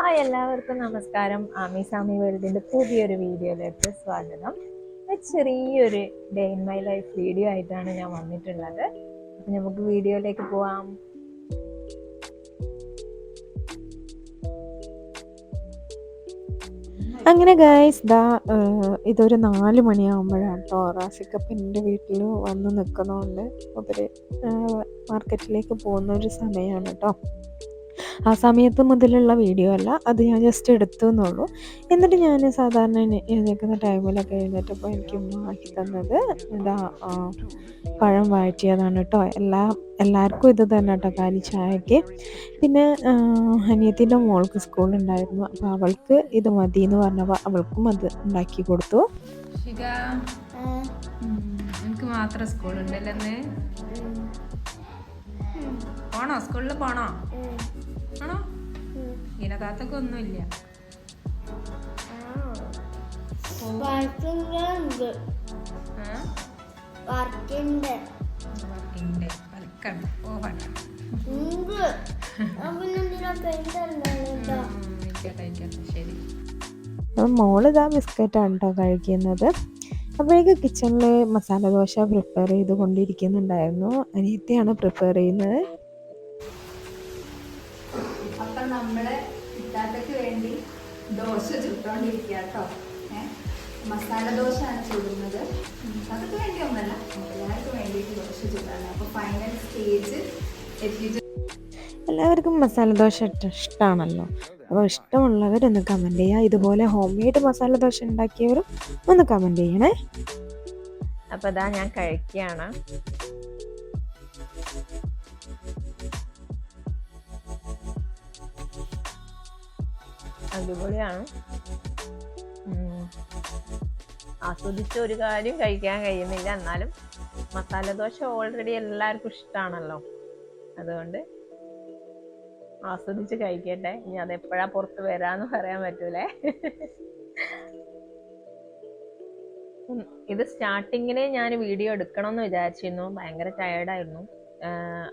Hi എല്ലാവർക്കും നമസ്കാരം. ആമി സാമി വേൾഡിന്റെ പുതിയൊരു വീഡിയോയിലേക്ക് സ്വാഗതം. ചെറിയൊരു day in my life video ആയിട്ടാണ് ഞാൻ വന്നിട്ടുള്ളത്. അപ്പൊ നമുക്ക് വീഡിയോയിലേക്ക് പോവാം. അങ്ങനെ ഗായ്സ് ദാ ഇതൊരു നാല് മണിയാകുമ്പോഴാണ് കേട്ടോ റാഷിക്കപ്പ് എന്റെ വീട്ടിൽ വന്ന് നിൽക്കുന്നതുകൊണ്ട് അവർ മാർക്കറ്റിലേക്ക് പോകുന്ന ഒരു സമയമാണ് കേട്ടോ ആ സമയത്ത് മുതലുള്ള വീഡിയോ അല്ല. അത് ഞാൻ ജസ്റ്റ് എടുത്തു എന്നുള്ളൂ. എന്നിട്ട് ഞാൻ സാധാരണ എഴുന്നേൽക്കുന്ന ടൈമിലൊക്കെ എഴുന്നേറ്റപ്പോൾ എനിക്ക് ആക്കി തന്നത് ഇതാ ആ, പഴം വാറ്റിയതാണ് കേട്ടോ. എല്ലാ എല്ലാവർക്കും ഇത് തന്നെ കേട്ടോ കാലി ചായക്ക്. പിന്നെ അനിയത്തിന്റെ മോൾക്ക് സ്കൂളുണ്ടായിരുന്നു അപ്പോൾ അവൾക്ക് ഇത് മതി എന്ന് പറഞ്ഞപ്പോൾ അവൾക്കും അത് ഉണ്ടാക്കി കൊടുത്തു. എനിക്ക് മാത്രം സ്കൂളുണ്ടല്ലേ പോണോ? സ്കൂളിൽ പോണോ? ആയിക്കോട്ടെ ഒന്നുമില്ല. ശരി. അപ്പം മോൾ ഇതാ ബിസ്ക്കറ്റാണ് കേട്ടോ കഴിക്കുന്നത്. അപ്പോഴേക്ക് കിച്ചണിൽ മസാല ദോശ പ്രിപ്പയർ ചെയ്ത് കൊണ്ടിരിക്കുന്നുണ്ടായിരുന്നു അനിയത്തിയാണ് പ്രിപ്പയർ ചെയ്യുന്നത്. അപ്പം നമ്മൾ ഇത്താത്തക്ക് വേണ്ടി ദോശ ചുട്ടോണ്ടിരിക്കുക കേട്ടോ ഏഹ് മസാല ദോശയാണ് ചുടുന്നത്. അതൊക്കെ വേണ്ടി ഒന്നല്ല. എല്ലാവർക്കും വേണ്ടിയിട്ട് ദോശ ചുടാണ് അപ്പോൾ ഫൈനൽ സ്റ്റേജ് എത്തിയിട്ട് എല്ലാവർക്കും മസാല ദോശ ഇഷ്ട- ഇഷ്ടമാണല്ലോ അപ്പോൾ ഇഷ്ടമുള്ളവരൊന്ന് കമന്റ് ചെയ്യുക ഇതുപോലെ ഹോം മെയ്ഡ് മസാല ദോശ ഉണ്ടാക്കിയവരും ഒന്ന് കമന്റ് ചെയ്യണേ. അപ്പോൾ അതാ ഞാൻ കഴിക്കുകയാണ്. അടിപൊളിയാണ്. ആസ്വദിച്ച ഒരു കാര്യം കഴിക്കാൻ കഴിയുന്നില്ല. എന്നാലും മസാല ദോശ ഓൾറെഡി എല്ലാവർക്കും ഇഷ്ടമാണല്ലോ അതുകൊണ്ട് ആസ്വദിച്ച് കഴിക്കട്ടെ. ഇനി അത് എപ്പോഴാ പുറത്ത് വരാന്ന് പറയാൻ പറ്റൂലേ. ഇത് സ്റ്റാർട്ടിങ്ങിന് ഞാൻ വീഡിയോ എടുക്കണമെന്ന് വിചാരിച്ചിരുന്നു. ഭയങ്കര ടയേർഡായിരുന്നു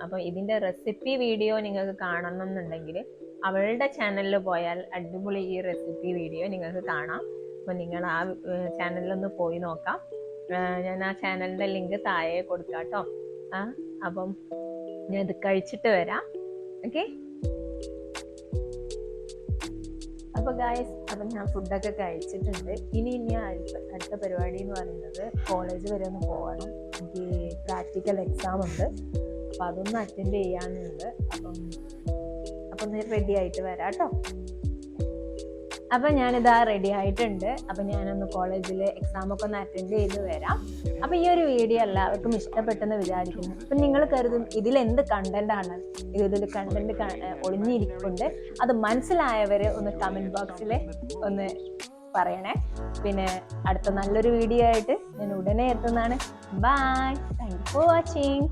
അപ്പം ഇതിന്റെ റെസിപ്പി വീഡിയോ നിങ്ങൾക്ക് കാണണമെന്നുണ്ടെങ്കിൽ അവളുടെ ചാനലിൽ പോയാൽ അടിപൊളി ഈ റെസിപ്പി വീഡിയോ നിങ്ങൾക്ക് കാണാം. അപ്പം നിങ്ങൾ ആ ചാനലിലൊന്ന് പോയി നോക്കാം. ഞാൻ ആ ചാനലിന്റെ ലിങ്ക് താഴെ കൊടുക്കാം കേട്ടോ ആ അപ്പം ഞാൻ ഇത് കഴിച്ചിട്ട് വരാം. ഓക്കെ അപ്പോൾ ഗായസ് അപ്പൊ ഞാൻ ഫുഡൊക്കെ കഴിച്ചിട്ടുണ്ട്. ഇനി ഇനി അടുത്ത അടുത്ത പരിപാടി എന്ന് പറയുന്നത് കോളേജ് വരെ ഒന്ന് പോകണം എനിക്ക് പ്രാക്ടിക്കൽ എക്സാം ഉണ്ട്. അപ്പൊ അതൊന്ന് അറ്റൻഡ് ചെയ്യാനുണ്ട്. അപ്പം അപ്പൊ നീ റെഡി ആയിട്ട് വരാം കേട്ടോ അപ്പൊ ഞാനിതാ റെഡി ആയിട്ടുണ്ട്. അപ്പൊ ഞാനൊന്ന് കോളേജിൽ എക്സാം ഒക്കെ ഒന്ന് അറ്റൻഡ് ചെയ്ത് വരാം. അപ്പൊ ഈ ഒരു വീഡിയോ എല്ലാവർക്കും ഇഷ്ടപ്പെട്ടെന്ന് വിചാരിക്കുന്നു. അപ്പൊ നിങ്ങൾ കരുതും ഇതിൽ എന്ത് കണ്ടന്റ് ആണ്? ഇതിൽ കണ്ടന്റ് ഒളിഞ്ഞിരിക്കുന്നുണ്ട് അത് മനസ്സിലായവര് ഒന്ന് കമന്റ് ബോക്സിൽ ഒന്ന് പറയണേ. പിന്നെ അടുത്ത നല്ലൊരു വീഡിയോ ആയിട്ട് ഞാൻ ഉടനെ എത്തുന്നതാണ്. Bye thank you for watching